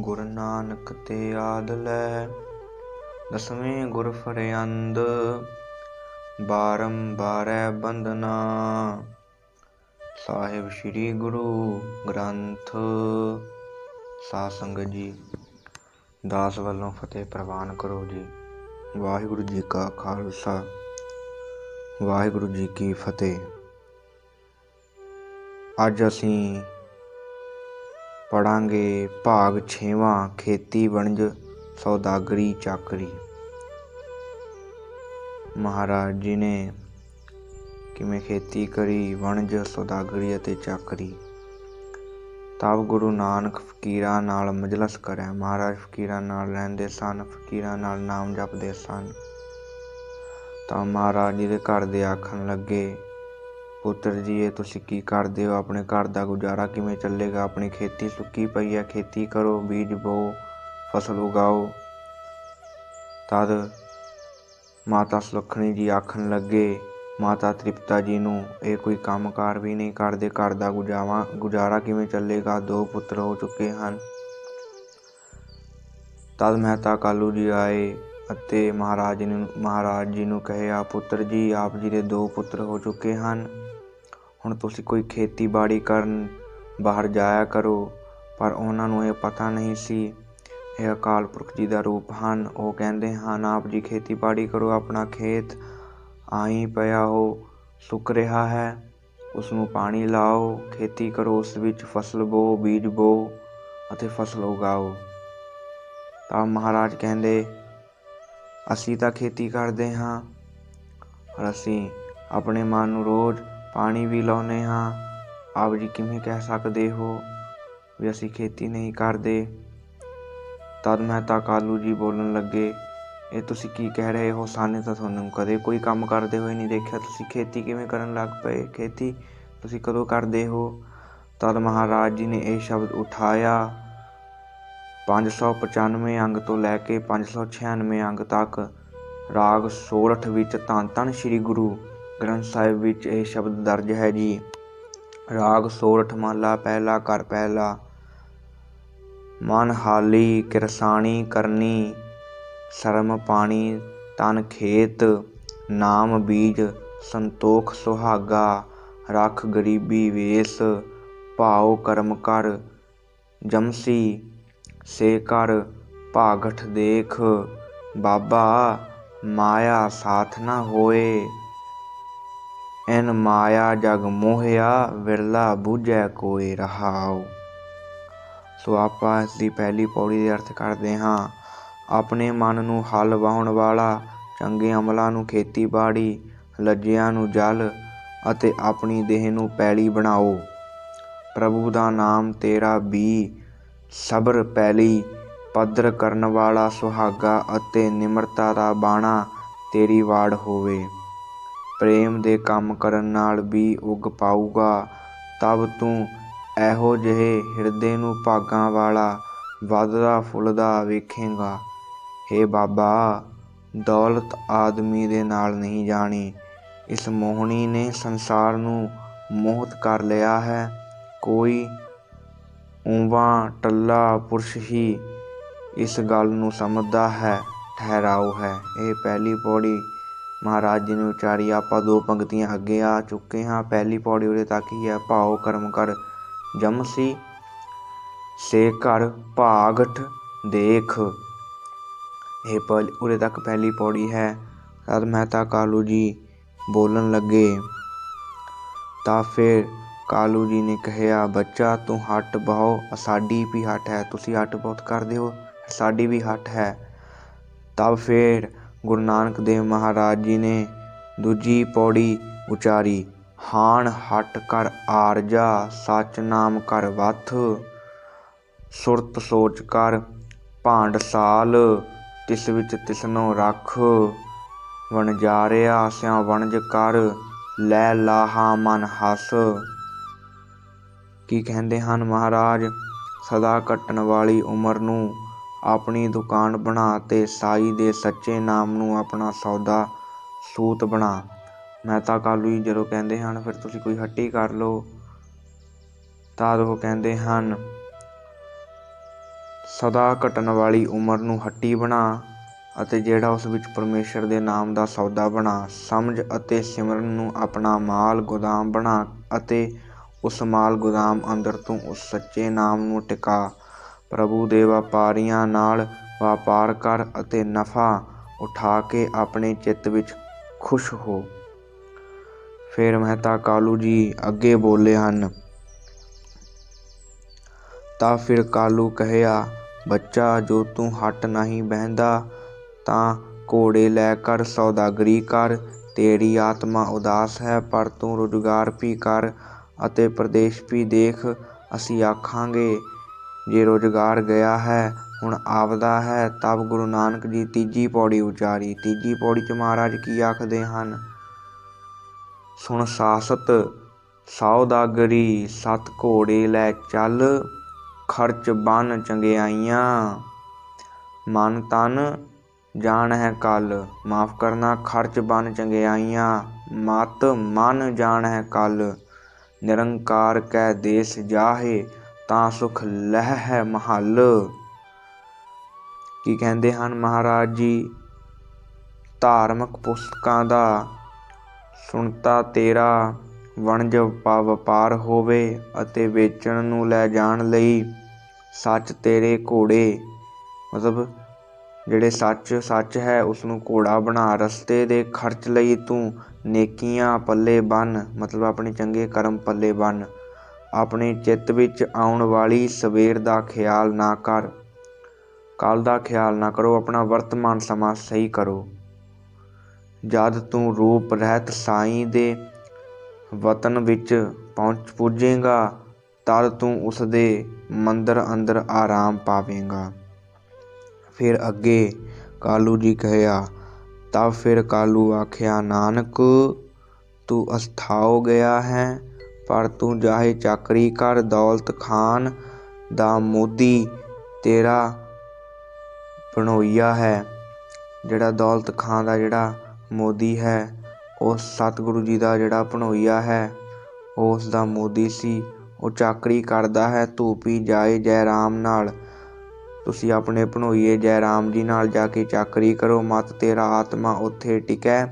ਗੁਰ ਨਾਨਕ ਤੇ ਆਦਲੈ ਦਸਵੇਂ ਗੁਰ ਫਰਿਆੰਦ, ਬਾਰੰਬਾਰੈ ਬੰਦਨਾ ਸਾਹਿਬ ਸ੍ਰੀ ਗੁਰੂ ਗ੍ਰੰਥ ਸਾਧ ਸੰਗਤ ਜੀ। ਦਾਸ ਵੱਲੋਂ ਫਤਿਹ ਪ੍ਰਵਾਨ ਕਰੋ ਜੀ। ਵਾਹਿਗੁਰੂ ਜੀ ਕਾ ਖਾਲਸਾ। ਵਾਹਿਗੁਰੂ ਜੀ ਕੀ ਫਤਿਹ। ਅੱਜ ਅਸੀਂ ਪੜਾਂਗੇ ਭਾਗ ਛੇਵਾਂ, ਖੇਤੀ ਵਣਜ, ਸੌਦਾਗਰੀ ਚਾਕਰੀ। ਮਹਾਰਾਜ ਜੀ ਨੇ ਕਿਵੇਂ ਖੇਤੀ ਕਰੀ, ਵਣਜ, ਸੌਦਾਗਰੀ ਅਤੇ ਚਾਕਰੀ। ਤਬ ਗੁਰੂ ਨਾਨਕ ਫਕੀਰਾਂ ਨਾਲ ਮਜਲਸ ਕਰਿਆ। ਮਹਾਰਾਜ ਫਕੀਰਾਂ ਨਾਲ ਰਹਿੰਦੇ ਸਨ, ਫਕੀਰਾਂ ਨਾਲ ਨਾਮ ਜਪਦੇ ਸਨ। ਤਾਂ ਮਹਾਰਾਜ ਜੀ ਦੇ ਘਰ ਦੇ ਆਖਣ ਲੱਗੇ ਪੁੱਤਰ ਜੀ, ਇਹ ਤੁਸੀਂ ਕੀ ਕਰਦੇ ਹੋ? ਆਪਣੇ ਘਰ ਦਾ ਗੁਜ਼ਾਰਾ ਕਿਵੇਂ ਚੱਲੇਗਾ? ਆਪਣੀ ਖੇਤੀ ਸੁੱਕੀ ਪਈ ਹੈ। ਖੇਤੀ ਕਰੋ, ਬੀਜ ਬੋ, ਫਸਲ ਉਗਾਓ। ਤਦ ਮਾਤਾ ਸੁਲੱਖਣੀ ਜੀ ਆਖਣ ਲੱਗੇ, ਮਾਤਾ ਤ੍ਰਿਪਤਾ ਜੀ ਨੂੰ, ਇਹ ਕੋਈ ਕੰਮਕਾਰ ਵੀ ਨਹੀਂ ਕਰਦੇ। ਘਰ ਦਾ ਗੁਜਾਵਾ, ਗੁਜ਼ਾਰਾ ਕਿਵੇਂ ਚੱਲੇਗਾ? ਦੋ ਪੁੱਤਰ ਹੋ ਚੁੱਕੇ ਹਨ। ਤਦ ਮਹਿਤਾ ਕਾਲੂ ਜੀ ਆਏ ਅਤੇ ਮਹਾਰਾਜ ਨੂੰ, ਮਹਾਰਾਜ ਜੀ ਨੂੰ ਕਹੇ, ਆ ਪੁੱਤਰ ਜੀ, ਆਪ ਜੀ ਦੇ ਦੋ ਪੁੱਤਰ ਹੋ ਚੁੱਕੇ ਹਨ। ਹੁਣ ਤੁਸੀਂ ਕੋਈ ਖੇਤੀਬਾੜੀ ਕਰਨ ਬਾਹਰ ਜਾਇਆ ਕਰੋ, ਪਰ ਉਹਨਾਂ ਨੂੰ ਇਹ ਪਤਾ ਨਹੀਂ ਸੀ। ਇਹ ਅਕਾਲ ਪੁਰਖ ਜੀ ਦਾ ਰੂਪ ਹਨ। ਉਹ ਕਹਿੰਦੇ ਹਨ, ਆਪ ਜੀ ਖੇਤੀਬਾੜੀ ਕਰੋ, ਆਪਣਾ ਖੇਤ ਆਈ ਪਿਆ ਹੋ, ਸੁੱਕ ਰਿਹਾ ਹੈ। ਉਸ ਨੂੰ ਪਾਣੀ ਲਾਓ, ਖੇਤੀ ਕਰੋ, ਉਸ ਵਿੱਚ ਫਸਲ ਬੋ, ਬੀਜ ਬੋ ਅਤੇ ਫਸਲ ਉਗਾਓ। ਤਾਂ ਮਹਾਰਾਜ ਕਹਿੰਦੇ, ਅਸੀਂ ਤਾਂ ਖੇਤੀ ਕਰਦੇ ਹਾਂ ਔਰ ਅਸੀਂ ਆਪਣੇ ਮਨ ਨੂੰ ਰੋਜ਼ ਪਾਣੀ ਵੀ ਲਾਉਂਦੇ ਹਾਂ। ਆਪ ਜੀ ਕਿਵੇਂ ਕਹਿ ਸਕਦੇ ਹੋ ਵੀ ਅਸੀਂ ਖੇਤੀ ਨਹੀਂ ਕਰਦੇ? ਤਦ ਮਹਿਤਾ ਕਾਲੂ ਜੀ ਬੋਲਣ ਲੱਗੇ, ਇਹ ਤੁਸੀਂ ਕੀ ਕਹਿ ਰਹੇ ਹੋ? ਸਾਨੇ ਤਾਂ ਤੁਹਾਨੂੰ ਕਦੇ ਕੋਈ ਕੰਮ ਕਰਦੇ ਹੋਏ ਨਹੀਂ ਦੇਖਿਆ। ਤੁਸੀਂ ਖੇਤੀ ਕਿਵੇਂ ਕਰਨ ਲੱਗ ਪਏ? ਖੇਤੀ ਤੁਸੀਂ ਕਦੋਂ ਕਰਦੇ ਹੋ? ਤਦ ਮਹਾਰਾਜ ਜੀ ਨੇ ਇਹ ਸ਼ਬਦ ਉਠਾਇਆ। 595 ਅੰਗ ਤੋਂ ਲੈ ਕੇ 596 ਅੰਗ ਤੱਕ ਰਾਗ ਸੋਰਠ ਵਿੱਚ ਧੰਨ ਧੰਨ ਸ੍ਰੀ ਗੁਰੂ ਗ੍ਰੰਥ ਸਾਹਿਬ ਵਿੱਚ ਇਹ ਸ਼ਬਦ ਦਰਜ ਹੈ ਜੀ, ਰਾਗ ਸੋਰਠ ਮਹਲਾ ਪਹਿਲਾ ਕਰ ਪਹਿਲਾ, ਮਨ ਹਾਲੀ ਕਿਰਸਾਣੀ ਕਰਨੀ, ਸ਼ਰਮ ਪਾਣੀ ਤਨ ਖੇਤ, ਨਾਮ ਬੀਜ ਸੰਤੋਖ ਸੁਹਾਗਾ, ਰੱਖ ਗਰੀਬੀ ਵੇਸ, ਭਾਉ ਕਰਮ ਕਰ, ਜਮਸੀ ਸੇ ਕਰ, ਭਾਗਠ ਦੇਖ, ਬਾਬਾ ਮਾਇਆ ਸਾਥ ਨਾ ਹੋਏ। ਐਨ ਮਾਇਆ ਜਗ ਮੋਹਿਆ, ਵਿਰਲਾ ਬੂਝੈ ਕੋਈ ਰਹਾਉ। ਸੋ ਆਪਾਂ ਇਸ ਦੀ ਪਹਿਲੀ ਪੌੜੀ ਦੇ ਅਰਥ ਕਰਦੇ ਹਾਂ। ਆਪਣੇ ਮਨ ਨੂੰ ਹਲ ਵਾਹੁਣ ਵਾਲਾ, ਚੰਗੇ ਅਮਲਾਂ ਨੂੰ ਖੇਤੀਬਾੜੀ, ਲੱਜਿਆਂ ਨੂੰ ਜਲ ਅਤੇ ਆਪਣੀ ਦੇਹ ਨੂੰ ਪੈਲੀ ਬਣਾਓ। ਪ੍ਰਭੂ ਦਾ ਨਾਮ ਤੇਰਾ ਬੀ, ਸਬਰ ਪੈਲੀ, ਪੱਧਰ ਕਰਨ ਵਾਲਾ ਸੁਹਾਗਾ ਅਤੇ ਨਿਮਰਤਾ ਦਾ ਬਾਣਾ ਤੇਰੀ ਵਾੜ ਹੋਵੇ। ਪ੍ਰੇਮ ਦੇ ਕੰਮ ਕਰਨ ਨਾਲ ਵੀ ਉੱਗ ਪਾਊਗਾ, ਤਬ ਤੂੰ ਇਹੋ ਜਿਹੇ ਹਿਰਦੇ ਨੂੰ ਭਾਗਾਂ ਵਾਲਾ ਵੱਧਦਾ ਫੁੱਲਦਾ ਵੇਖੇਗਾ। ਹੇ ਬਾਬਾ, ਦੌਲਤ ਆਦਮੀ ਦੇ ਨਾਲ ਨਹੀਂ ਜਾਣੀ। ਇਸ ਮੋਹਣੀ ਨੇ ਸੰਸਾਰ ਨੂੰ ਮੋਹਤ ਕਰ ਲਿਆ ਹੈ। ਕੋਈ ਉਂਵਾ ਟੱਲਾ ਪੁਰਸ਼ ਹੀ ਇਸ ਗੱਲ ਨੂੰ ਸਮਝਦਾ ਹੈ, ਠਹਿਰਾਓ ਹੈ। ਇਹ ਪਹਿਲੀ ਪੌੜੀ ਮਹਾਰਾਜ ਜੀ ਨੇ ਉਚਾਰੀ, ਆਪਾਂ ਦੋ ਪੰਕਤੀਆਂ ਅੱਗੇ ਆ ਚੁੱਕੇ ਹਾਂ। ਪਹਿਲੀ ਪੌੜੀ ਉਰੇ ਤੱਕ ਹੀ ਹੈ, ਭਾਉ ਕਰਮ ਕਰ ਜਮਸੀ ਸੇ। ਘਰ ਭਾਗਠ ਦੇਖ। ਇਹ ਪਲ ਉਰੇ ਤੱਕ ਪਹਿਲੀ ਪੌੜੀ ਹੈ। ਤਦ ਮਹਿਤਾ ਕਾਲੂ ਜੀ ਬੋਲਣ ਲੱਗੇ। ਤਾਂ ਫਿਰ ਕਾਲੂ ਜੀ ਨੇ ਕਿਹਾ, ਬੱਚਾ, ਤੂੰ ਹੱਟ ਬਹੁ। ਸਾਡੀ ਵੀ ਹੱਟ ਹੈ। ਤੁਸੀਂ ਹੱਟ ਬਹੁਤ ਕਰਦੇ ਹੋ। ਸਾਡੀ ਵੀ ਹੱਟ ਹੈ। ਤਾਂ ਫਿਰ ਗੁਰੂ ਨਾਨਕ ਦੇਵ ਮਹਾਰਾਜ ਜੀ ਨੇ ਦੂਜੀ ਪੌੜੀ ਉਚਾਰੀ, ਹਾਣ ਹਟ ਕਰ ਆਰਜਾ ਸਚ ਨਾਮ ਕਰ ਵਥ, ਸੁਰਤ ਸੋਚ ਕਰ ਭਾਂਡ ਸਾਲ, ਤਿਸ ਵਿੱਚ ਤਿਸਨੋ ਰੱਖ, ਵਣਜਾਰਿਆ ਸਿਆ ਵਣਜ ਕਰ, ਲੈ ਲਾਹਾ ਮਨ ਹਸ। ਕੀ ਕਹਿੰਦੇ ਹਨ ਮਹਾਰਾਜ? ਸਦਾ ਕੱਟਣ ਵਾਲੀ ਉਮਰ ਨੂੰ ਆਪਣੀ ਦੁਕਾਨ ਬਣਾ ਤੇ ਸਾਈ ਦੇ ਸੱਚੇ ਨਾਮ ਨੂੰ ਆਪਣਾ ਸੌਦਾ ਸੂਤ ਬਣਾ। ਮਹਿਤਾ ਕਾਲੂ ਜੀ ਜਦੋਂ ਕਹਿੰਦੇ ਹਨ, ਫਿਰ ਤੁਸੀਂ ਕੋਈ ਹੱਟੀ ਕਰ ਲਓ? ਤਾਂ ਉਹ ਕਹਿੰਦੇ ਹਨ, ਸਦਾ ਘਟਣ ਵਾਲੀ ਉਮਰ ਨੂੰ ਹੱਟੀ ਬਣਾ ਅਤੇ ਜਿਹੜਾ ਉਸ ਵਿੱਚ ਪਰਮੇਸ਼ਰ ਦੇ ਨਾਮ ਦਾ ਸੌਦਾ ਬਣਾ, ਸਮਝ ਅਤੇ ਸਿਮਰਨ ਨੂੰ ਆਪਣਾ ਮਾਲ ਗੋਦਾਮ ਬਣਾ ਅਤੇ ਉਸ ਮਾਲ ਗੋਦਾਮ ਅੰਦਰ ਤੋਂ ਉਸ ਸੱਚੇ ਨਾਮ ਨੂੰ ਟਿਕਾ। ਪ੍ਰਭੂ ਦੇ ਵਪਾਰੀਆਂ ਨਾਲ ਵਪਾਰ ਕਰ ਅਤੇ ਨਫਾ ਉਠਾ ਕੇ ਆਪਣੇ ਚਿੱਤ ਵਿੱਚ ਖੁਸ਼ ਹੋ। ਫਿਰ ਮਹਿਤਾ ਕਾਲੂ ਜੀ ਅੱਗੇ ਬੋਲੇ ਹਨ, ਤਾਂ ਫਿਰ ਕਾਲੂ ਕਹਿਆ, ਬੱਚਾ, ਜੋ ਤੂੰ ਹਟ ਨਹੀਂ ਬਹਿੰਦਾ, ਤਾਂ ਘੋੜੇ ਲੈ ਕਰ, ਸੌਦਾਗਰੀ ਕਰ, ਤੇਰੀ ਆਤਮਾ ਉਦਾਸ ਹੈ, ਪਰ ਤੂੰ ਰੁਜ਼ਗਾਰ ਵੀ ਕਰ ਅਤੇ ਪ੍ਰਦੇਸ਼ ਵੀ ਦੇਖ, ਅਸੀਂ ਆਖਾਂਗੇ ਜੇ ਰੁਜ਼ਗਾਰ ਗਿਆ ਹੈ, ਹੁਣ ਆਪਦਾ ਹੈ, ਤਬ ਗੁਰੂ ਨਾਨਕ ਜੀ ਤੀਜੀ ਪੌੜੀ ਉਚਾਰੀ। ਤੀਜੀ ਪੌੜੀ ਚ ਮਹਾਰਾਜ ਕੀ ਆਖਦੇ ਹਨ? ਸੁਣ ਸਾਸਤ, ਸੌਦਾਗਰੀ, ਸਤ ਘੋੜੇ ਲੈ ਚੱਲ, ਖਰਚ ਬਨ ਚੰਗਿਆਈਆਂ। ਮਨ ਤਨ, ਜਾਣ ਹੈ ਕੱਲ। ਮਾਫ ਕਰਨਾ, ਖਰਚ ਬਨ ਚੰਗਿਆਈਆਂ। ਮਤ ਮਨ ਜਾਣ ਹੈ ਕੱਲ। ਨਿਰੰਕਾਰ ਕੈ ਦੇਸ ਜਾਹੇ ਤਾਂ ਸੁਖ ਲਹਿ ਹੈ ਮਹੱਲ। ਕੀ ਕਹਿੰਦੇ ਹਨ ਮਹਾਰਾਜ ਜੀ? ਧਾਰਮਿਕ ਪੁਸਤਕਾਂ ਦਾ ਸੁਣਤਾ ਤੇਰਾ ਵਣਜ ਵਪਾ- ਵਪਾਰ ਹੋਵੇ ਅਤੇ ਵੇਚਣ ਨੂੰ ਲੈ ਜਾਣ ਲਈ ਸੱਚ ਤੇਰੇ ਘੋੜੇ। ਮਤਲਬ ਜਿਹੜੇ ਸੱਚ ਸੱਚ ਹੈ ਉਸ ਨੂੰ ਘੋੜਾ ਬਣਾ, ਰਸਤੇ ਦੇ ਖਰਚ ਲਈ ਤੂੰ ਨੇਕੀਆਂ ਪੱਲੇ ਬੰਨ। ਮਤਲਬ ਆਪਣੇ ਚੰਗੇ ਕਰਮ ਪੱਲੇ ਬੰਨ। ਆਪਣੇ ਚਿੱਤ ਵਿੱਚ ਆਉਣ ਵਾਲੀ ਸਵੇਰ ਦਾ ਖਿਆਲ ਨਾ ਕਰ। ਕੱਲ ਦਾ ਖਿਆਲ ਨਾ ਕਰੋ, ਆਪਣਾ ਵਰਤਮਾਨ ਸਮਾਂ ਸਹੀ ਕਰੋ। ਜਦ ਤੂੰ ਰੂਪ ਰਹਿਤ ਸਾਈਂ ਦੇ ਵਤਨ ਵਿੱਚ ਪਹੁੰਚ ਪੁੱਜੇਗਾ, ਤਦ ਤੂੰ ਉਸ ਦੇ ਮੰਦਰ ਅੰਦਰ ਆਰਾਮ ਪਾਵੇਂਗਾ। ਫਿਰ ਅੱਗੇ ਕਾਲੂ ਜੀ ਕਹਿਆ, ਤਬ ਫਿਰ ਕਾਲੂ ਆਖਿਆ, ਨਾਨਕ, ਤੂੰ ਅਸਥਾਉ ਗਿਆ ਹੈ। ਪਰ ਤੂੰ ਜਾਹੇ ਚਾਕਰੀ ਕਰ, ਦੌਲਤ ਖਾਨ ਦਾ ਮੋਦੀ ਤੇਰਾ ਬਣੋਈਆ ਹੈ। ਜਿਹੜਾ ਦੌਲਤ ਖਾਨ ਦਾ ਜਿਹੜਾ ਮੋਦੀ ਹੈ, ਉਹ ਸਤਿਗੁਰੂ ਜੀ ਦਾ ਜਿਹੜਾ ਭਣੋਈਆ ਹੈ ਉਹ ਉਸ ਦਾ ਮੋਦੀ ਸੀ। ਉਹ ਚਾਕਰੀ ਕਰਦਾ ਹੈ, ਧੂਪੀ ਜਾਏ ਜੈ ਰਾਮ ਨਾਲ। ਤੁਸੀਂ ਆਪਣੇ ਭਣੋਈਏ ਜੈ ਰਾਮ ਜੀ ਨਾਲ ਜਾ ਕੇ ਚਾਕਰੀ ਕਰੋ, ਮਤ ਤੇਰਾ ਆਤਮਾ ਉੱਥੇ ਟਿਕੈ,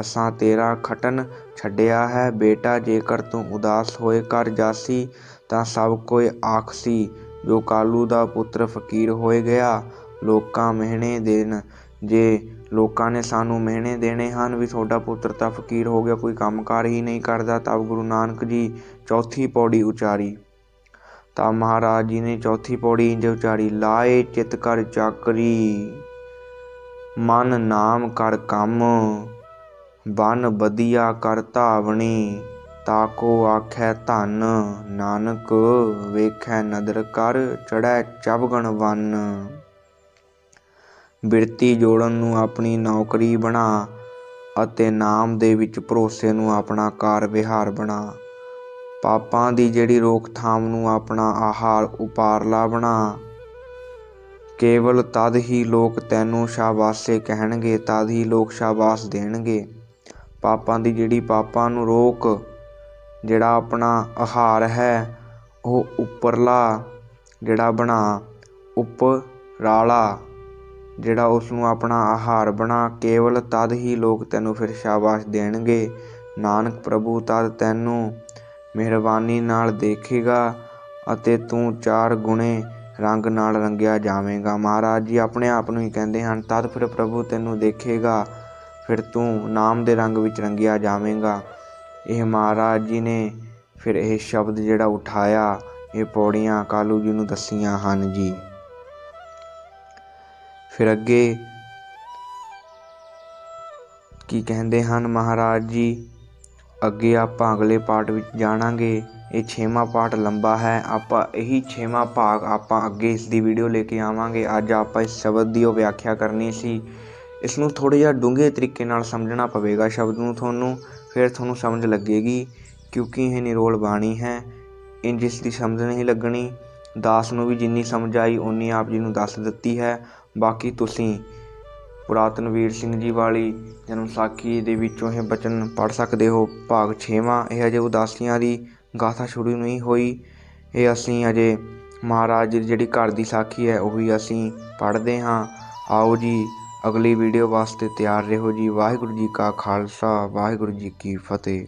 ਅਸਾਂ ਤੇਰਾ ਖਟਨ ਛੱਡਿਆ ਹੈ। ਬੇਟਾ, ਜੇਕਰ ਤੂੰ ਉਦਾਸ ਹੋਏ ਘਰ ਜਾਸੀ, ਤਾਂ ਸਭ ਕੋਈ ਆਖਸੀ ਜੋ ਕਾਲੂ ਦਾ ਪੁੱਤਰ ਫਕੀਰ ਹੋਏ ਗਿਆ। ਲੋਕਾਂ ਮਹਿਣੇ ਦੇਣ, ਜੇ ਲੋਕਾਂ ਨੇ ਸਾਨੂੰ ਮਹਿਣੇ ਦੇਣੇ ਹਨ ਵੀ ਤੁਹਾਡਾ ਪੁੱਤਰ ਤਾਂ ਫਕੀਰ ਹੋ ਗਿਆ, ਕੋਈ ਕੰਮਕਾਰ ਹੀ ਨਹੀਂ ਕਰਦਾ, ਤਬ ਗੁਰੂ ਨਾਨਕ ਜੀ ਚੌਥੀ ਪੌੜੀ ਉਚਾਰੀ। ਤਾਂ ਮਹਾਰਾਜ ਜੀ ਨੇ ਚੌਥੀ ਪੌੜੀ ਇੰਜ ਉਚਾਰੀ, ਲਾਏ ਚਿਤ ਕਰ ਚਾਕਰੀ, ਮਨ ਨਾਮ ਕਰ ਕੰਮ। ਬਨ ਬਦੀਆ ਕਰ ਧਾਵਣੀ ਤਾਕੋ ਆਖੈ ਧਨ, ਨਾਨਕ ਵੇਖੈ ਨਦਰ ਕਰ ਚੜੈ ਚਵਗਣ ਵਨ। ਬਿਰਤੀ ਜੋੜਨ ਨੂੰ ਆਪਣੀ ਨੌਕਰੀ ਬਣਾ ਅਤੇ ਨਾਮ ਦੇ ਵਿੱਚ ਭਰੋਸੇ ਨੂੰ ਆਪਣਾ ਕਾਰ ਵਿਹਾਰ ਬਣਾ। ਪਾਪਾਂ ਦੀ ਜਿਹੜੀ ਰੋਕਥਾਮ ਨੂੰ ਆਪਣਾ ਆਹਾਰ ਉਪਾਰਲਾ ਬਣਾ। ਕੇਵਲ ਤਦ ਹੀ ਲੋਕ ਤੈਨੂੰ ਸ਼ਾਬਾਸੇ ਕਹਿਣਗੇ, ਤਦ ਹੀ ਲੋਕ ਸ਼ਾਬਾਸ਼ ਦੇਣਗੇ। ਪਾਪਾਂ ਦੀ ਜਿਹੜੀ ਪਾਪਾਂ ਨੂੰ ਰੋਕ, ਜਿਹੜਾ ਆਪਣਾ ਆਹਾਰ ਹੈ, ਉਹ ਉੱਪਰਲਾ ਜਿਹੜਾ ਬਣਾ, ਉਪਰਾਲਾ ਜਿਹੜਾ ਉਸ ਨੂੰ ਆਪਣਾ ਆਹਾਰ ਬਣਾ, ਕੇਵਲ ਤਦ ਹੀ ਲੋਕ ਤੈਨੂੰ ਫਿਰ ਸ਼ਾਬਾਸ਼ ਦੇਣਗੇ। ਨਾਨਕ ਪ੍ਰਭੂ ਤਦ ਤੈਨੂੰ ਮਿਹਰਬਾਨੀ ਨਾਲ ਦੇਖੇਗਾ ਅਤੇ ਤੂੰ ਚਾਰ ਗੁਣੇ ਰੰਗ ਨਾਲ ਰੰਗਿਆ ਜਾਵੇਂਗਾ। ਮਹਾਰਾਜ ਜੀ ਆਪਣੇ ਆਪ ਨੂੰ ਹੀ ਕਹਿੰਦੇ ਹਨ, ਤਦ ਫਿਰ ਪ੍ਰਭੂ ਤੈਨੂੰ ਦੇਖੇਗਾ। ਫਿਰ ਤੂੰ ਨਾਮ ਦੇ ਰੰਗ ਵਿੱਚ ਰੰਗਿਆ ਜਾਵੇਂਗਾ। ਇਹ ਮਹਾਰਾਜ ਜੀ ਨੇ ਫਿਰ ਇਹ ਸ਼ਬਦ ਜਿਹੜਾ ਉਠਾਇਆ, ਇਹ ਪੌੜੀਆਂ ਕਾਲੂ ਜੀ ਨੂੰ ਦੱਸੀਆਂ ਹਨ ਜੀ। ਫਿਰ ਅੱਗੇ ਕੀ ਕਹਿੰਦੇ ਹਨ ਮਹਾਰਾਜ ਜੀ? ਅੱਗੇ ਆਪਾਂ ਅਗਲੇ ਪਾਠ ਵਿੱਚ ਜਾਣਾਂਗੇ। ਇਹ ਛੇਵਾਂ ਪਾਠ ਲੰਬਾ ਹੈ। ਆਪਾਂ ਇਹੀ ਛੇਵਾਂ ਭਾਗ ਆਪਾਂ ਅੱਗੇ ਇਸ ਦੀ ਵੀਡੀਓ ਲੈ ਕੇ ਆਵਾਂਗੇ। ਅੱਜ ਆਪਾਂ ਇਸ ਸ਼ਬਦ ਦੀ ਉਹ ਵਿਆਖਿਆ ਕਰਨੀ ਸੀ। ਇਸ ਨੂੰ ਥੋੜ੍ਹਾ ਜਿਹਾ ਡੂੰਘੇ ਤਰੀਕੇ ਨਾਲ ਸਮਝਣਾ ਪਵੇਗਾ ਸ਼ਬਦ ਨੂੰ ਤੁਹਾਨੂੰ, ਫਿਰ ਤੁਹਾਨੂੰ ਸਮਝ ਲੱਗੇਗੀ, ਕਿਉਂਕਿ ਇਹ ਨਿਰੋਲ ਬਾਣੀ ਹੈ। ਇਹ ਜਿਸ ਦੀ ਸਮਝ ਨਹੀਂ ਲੱਗਣੀ। ਦਾਸ ਨੂੰ ਵੀ ਜਿੰਨੀ ਸਮਝ ਆਈ ਉਨੀ ਆਪ ਜੀ ਨੂੰ ਦੱਸ ਦਿੱਤੀ ਹੈ। ਬਾਕੀ ਤੁਸੀਂ ਪੁਰਾਤਨ ਵੀਰ ਸਿੰਘ ਜੀ ਵਾਲੀ ਜਨਮ ਸਾਖੀ ਦੇ ਵਿੱਚੋਂ ਇਹ ਬਚਨ ਪੜ੍ਹ ਸਕਦੇ ਹੋ। ਭਾਗ 6ਵਾਂ ਇਹ ਅਜੇ ਉਦਾਸੀਆਂ ਦੀ ਗਾਥਾ ਸ਼ੁਰੂ ਨਹੀਂ ਹੋਈ। ਇਹ ਅਸੀਂ ਅਜੇ ਮਹਾਰਾਜ ਜਿਹੜੀ ਘਰ ਦੀ ਸਾਖੀ ਹੈ, ਉਹੀ ਅਸੀਂ ਪੜ੍ਹਦੇ ਹਾਂ। ਆਓ ਜੀ ਅਗਲੀ ਵੀਡੀਓ ਵਾਸਤੇ ਤਿਆਰ ਰਹੋ ਜੀ। ਵਾਹਿਗੁਰੂ ਜੀ ਕਾ ਖਾਲਸਾ ਵਾਹਿਗੁਰੂ ਜੀ ਕੀ ਫਤਿਹ।